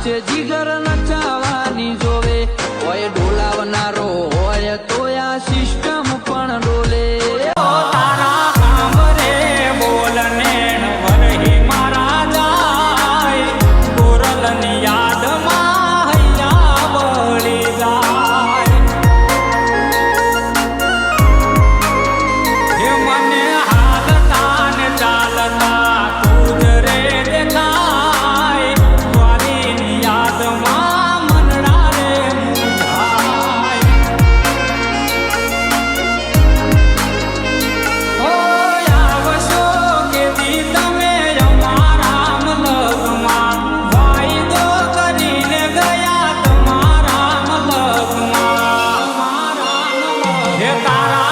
વચ્ચે જીગર ચાવાની જોવે હોય ડોલાવનારો retará.